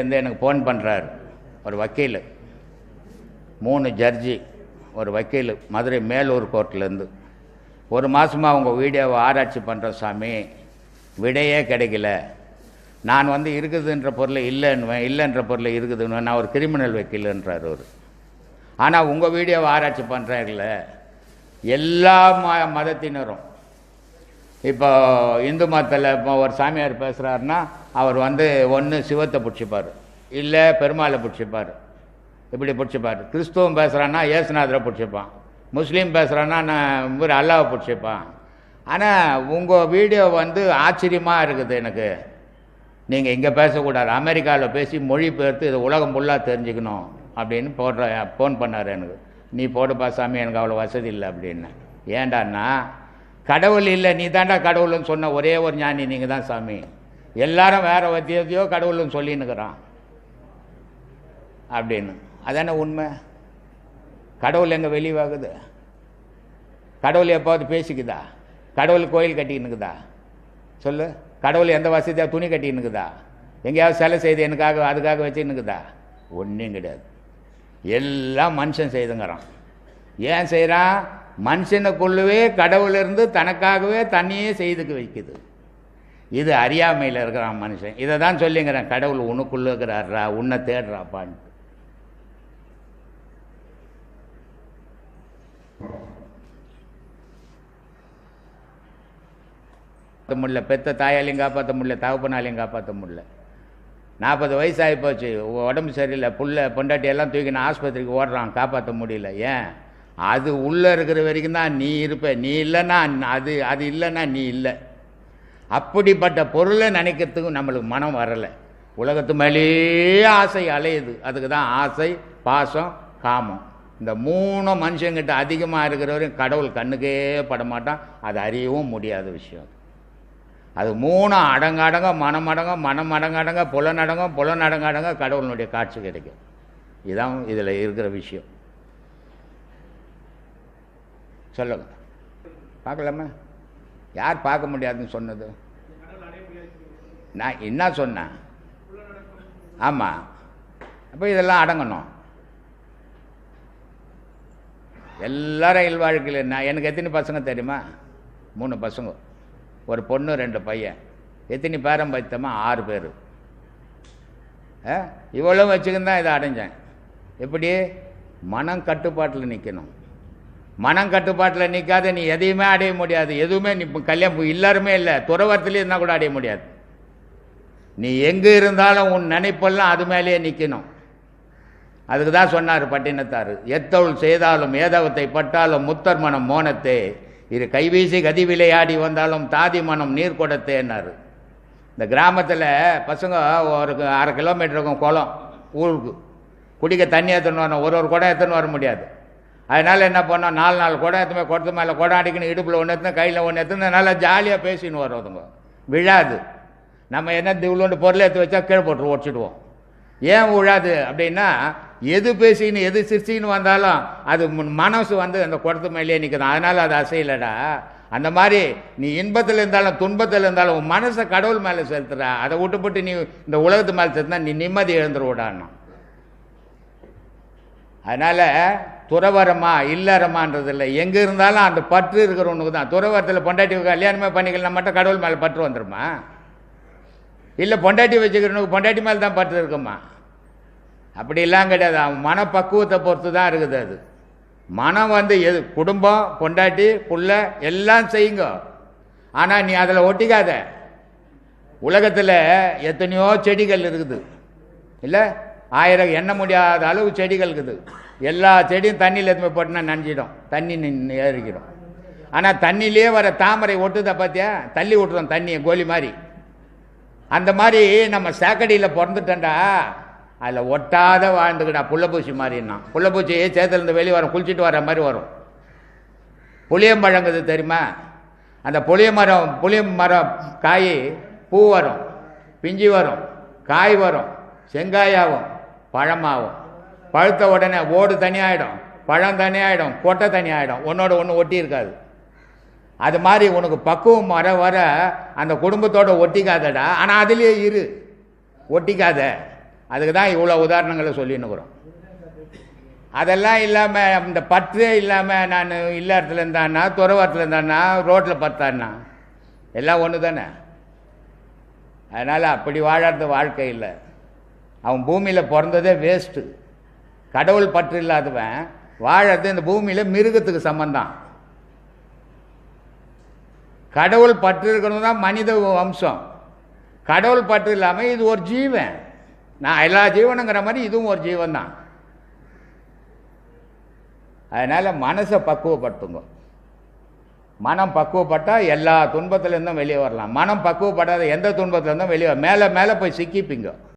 இருந்து எனக்கு ஃபோன் பண்ணுறாரு ஒரு வக்கீல். மூணு ஜட்ஜி ஒரு வக்கீல் மதுரை மேலூர் கோர்ட்லேருந்து. ஒரு மாதமாக உங்கள் வீடியோவை ஆராய்ச்சி பண்ணுற சாமி விடையே கிடைக்கல. நான் வந்து இருக்குதுன்ற பொருளை இல்லைன்னுவேன் இல்லைன்ற பொருளை இருக்குதுன்னு நான் ஒரு கிரிமினல் வக்கீலுன்றார் அவர். ஆனால் உங்கள் வீடியோவை ஆராய்ச்சி பண்ணுறாருல எல்லா ம மதத்தினரும் இப்போ இந்து மதத்தில் இப்போ ஒரு சாமியார் பேசுகிறாருன்னா அவர் வந்து ஒன்று சிவத்தை பிடிச்சிப்பார். இல்லை பெருமாளை பிடிச்சிப்பார். இப்படி பிடிச்சிப்பார். கிறிஸ்துவம் பேசுகிறான்னா ஏசுநாதரை பிடிச்சிப்பான். முஸ்லீம் பேசுகிறான்னா நான் இவர் அல்லாவை பிடிச்சிப்பான். ஆனால் உங்கள் வீடியோ வந்து ஆச்சரியமாக இருக்குது எனக்கு. நீங்கள் இங்கே பேசக்கூடாது. அமெரிக்காவில் பேசி மொழி பெயர்த்து இது உலகம் ஃபுல்லாக தெரிஞ்சுக்கணும் அப்படின்னு போடுற ஃபோன் பண்ணார் எனக்கு. நீ போடுப்பா சாமி எனக்கு அவ்வளோ வசதி இல்லை அப்படின்னு. ஏண்டான்னா கடவுள் இல்லை நீ தாண்டா கடவுள்னு சொன்ன ஒரே ஒரு ஞானி நீங்கள் தான் சாமி. எல்லாரும் வேற வத்தியத்தையோ கடவுள்னு சொல்லின்னுக்கிறான். அப்படின்னு. அதானே உண்மை? கடவுள் எங்கே வெளிவாகுது? கடவுள் எப்போது பேசிக்குதா? கடவுள் கோயில் கட்டிக்கினுக்குதா சொல்லு. கடவுள் எந்த வசதியாக துணி கட்டிக்கினுக்குதா எங்கேயாவது சிலை செய்து எனக்காக அதுக்காக வச்சுன்னுக்குதா? ஒன்றும் கிடையாது. எல்லாம் மனுஷன் செய்துங்கிறான். ஏன் செய்கிறான் மனுஷனுக்குள்ளவே கடவுள் இருந்து தனக்காகவே தன்னையே செய்துக்கு வைக்குது. இது அறியாமையில் இருக்கிறான் மனுஷன். இதை தான் சொல்லிங்கிறேன். கடவுள் உனக்குள்ளே இருக்கிறாரா உன்னை தேடுறாப்பான்ட்டு காப்பாற்ற முடியல. பெத்த தாயாலையும் காப்பாற்ற முடியல. தகப்பனாலையும் காப்பாற்ற முடியல. நாற்பது வயசு ஆகி போச்சு உடம்பு சரியில்லை. புள்ள பொண்டாட்டி எல்லாம் தூக்கி நான் ஆஸ்பத்திரிக்கு ஓடுறான். காப்பாற்ற முடியல. ஏன்? அது உள்ளே இருக்கிற வரைக்கும் தான் நீ இருப்ப. நீ இல்லைன்னா அது அது இல்லைன்னா நீ இல்லை. அப்படிப்பட்ட பொருளை நினைக்கிறதுக்கும் நம்மளுக்கு மனம் வரலை. உலகத்து மேலே ஆசை அலையுது. அதுக்கு தான் ஆசை பாசம் காமம். இந்த மூணு மனுஷங்கிட்ட அதிகமாக இருக்கிறவரையும் கடவுள் கண்ணுக்கே படமாட்டான். அது அறியவும் முடியாத விஷயம் அது. மூணு அடங்கடங்க மனம் அடங்க மனம் அடங்கடங்க புலனடங்க புலனடங்கடங்க கடவுளுடைய காட்சி கிடைக்கும். இதுதான் இதில் இருக்கிற விஷயம். சொல்லுங்க. பார்க்கலாமா? யார் பார்க்க முடியாதுன்னு சொன்னது? நான் என்ன சொன்னேன்? ஆமாம் அப்போ இதெல்லாம் அடங்கணும். எல்லாரும் இல்வாழ்க்கையில் நான் எனக்கு எத்தனை பசங்க தெரியுமா? மூணு பசங்க. ஒரு பொண்ணு ரெண்டு பையன். எத்தனை பேரம் பைத்தமா ஆறு பேர். இவ்வளோ வச்சுக்கின்னு தான் இதை அடைஞ்சேன். எப்படி? மனம் கட்டுப்பாட்டில் நிற்கணும் மனம் கட்டுப்பாட்டில் நிற்காத நீ எதையுமே அடைய முடியாது. எதுவுமே நீ கல்யாணம் எல்லாருமே இல்லை துறவரத்துலேயே இருந்தால் கூட அடைய முடியாது. நீ எங்கே இருந்தாலும் உன் நினைப்பெல்லாம் அது மேலேயே நிற்கணும் அதுக்கு தான் சொன்னார் பட்டினத்தார். எத்தவுள் செய்தாலும் ஏதவத்தை பட்டாலும் முத்தர் மனம் மோனத்தே. இரு கைவீசி கதி விளையாடி வந்தாலும் தாதி மனம் நீர் கொடுத்தேன்னாரு இந்த கிராமத்தில் பசங்க ஒரு அரை கிலோமீட்டர் இருக்கும் குளம் ஊருக்கு. குடிக்க தண்ணி எடுத்துன்னு வரணும். ஒரு ஒரு குடம் எடுத்துன்னு வர முடியாது. அதனால் என்ன பண்ணோம்? நாலு நாள் குடம் எத்தனை குடத்து மேலே குடம் அடிக்கணும் இடுப்பில் ஒன்று எத்தனை கையில் ஒன்று எத்தனை நல்லா ஜாலியாக பேசின்னு வருவதுங்க விழாது. நம்ம என்ன இவ்வளோண்டு பொருளை எடுத்து வச்சா கீழே போட்டு ஓடிச்சிடுவோம் ஏன் விழாது அப்படின்னா எது பேசின்னு எது சிரிச்சின்னு வந்தாலும் அது மனசு வந்து அந்த குடத்து மேலேயே நிற்குது அதனால் அது அசையலடா. அந்த மாதிரி நீ இன்பத்தில் இருந்தாலும் துன்பத்தில் இருந்தாலும் உன் மனசை கடவுள் மேலே செலுத்துற. அதை விட்டுப்பட்டு நீ இந்த உலகத்து மேலே செலுத்தினா நீ நிம்மதி எழுந்துருவிடான்னா அதனால் துறவரமா இல்லறமான்றது இல்லை எங்கே இருந்தாலும் அந்த பற்று இருக்கிறவனுக்கு தான். துறவரத்தில் பொண்டாட்டி கல்யாணமே பண்ணிக்கலாம் மட்டும் கடவுள் மேலே பற்று வந்துருமா? இல்லை பொண்டாட்டி வச்சுக்கிறவனுக்கு பொண்டாட்டி மேலே தான் பற்று இருக்குமா? அப்படிலாம் கிடையாது. அவன் மனப்பக்குவத்தை பொறுத்து தான் இருக்குது அது. மனம் வந்து எது குடும்பம் பொண்டாட்டி புள்ள எல்லாம் செய்யுங்க. ஆனால் நீ அதில் ஒட்டிக்காத. உலகத்தில் எத்தனையோ செடிகள் இருக்குது. இல்லை? ஆயிரம் எண்ண முடியாத அளவு செடிகள் இருக்குது. எல்லா செடியும் தண்ணியில் எதுவுமே போட்டுனா நனைஞ்சிடும். தண்ணி நின்று ஏறிக்கிடும். ஆனால் தண்ணியிலே வர தாமரை ஒட்டுதை பார்த்தியா தள்ளி விட்டுறோம் தண்ணியை கோலி மாதிரி. அந்த மாதிரி நம்ம சாக்கடியில் பிறந்துட்டேன்டா. அதில் ஒட்டாத வாழ்ந்துக்கிட்டா புள்ளப்பூச்சி மாதிரின்னா. புள்ளப்பூச்சி சேத்துலேருந்து வெளியே வரும் குளிச்சுட்டு வர மாதிரி வரும். புளியம்பழங்குது தெரியுமா? அந்த புளிய மரம் புளிய மரம் காய் பூ வரும் பிஞ்சி வரும் காய் வரும் செங்காயாகும் பழமாகும். பழுத்த உடனே ஓடு தனியாகிடும் பழம் தனியாகிடும் கொட்டை தனியாகிடும் ஒன்றோட ஒன்று ஒட்டி இருக்காது. அது மாதிரி உனக்கு பக்குவம் வர வர அந்த குடும்பத்தோட ஒட்டிக்காதடா. ஆனால் அதுலேயே இரு. ஒட்டிக்காத. அதுக்கு தான் இவ்வளோ உதாரணங்களை சொல்லின்னுக்குறோம். அதெல்லாம் இல்லாமல் இந்த பற்றே இல்லாமல் நான் இல்ல இடத்துல இருந்தான்னா துறவரத்தில் இருந்தான்னா ரோட்டில் பார்த்தான்னா எல்லாம் ஒன்று தானே அதனால் அப்படி வாழறது வாழ்க்கை இல்லை. அவன் பூமியில் பிறந்ததே வேஸ்ட்டு கடவுள் பற்று இல்லாதவன் வாழறது இந்த பூமியில் மிருகத்துக்கு சம்பந்தம் கடவுள் பற்று இருக்கிறது தான் மனித வம்சம். கடவுள் பற்று இல்லாமல் இது ஒரு ஜீவன். நான் எல்லா ஜீவனுங்கிற மாதிரி இதுவும் ஒரு ஜீவன் தான் அதனால் மனசை பக்குவப்படுத்துங்க. மனம் பக்குவப்பட்டால் எல்லா துன்பத்துலேருந்தும் வெளியே வரலாம். மனம் பக்குவப்படாத எந்த துன்பத்துலேருந்தும் வெளியே மேலே மேலே போய் சிக்கிப்பீங்க.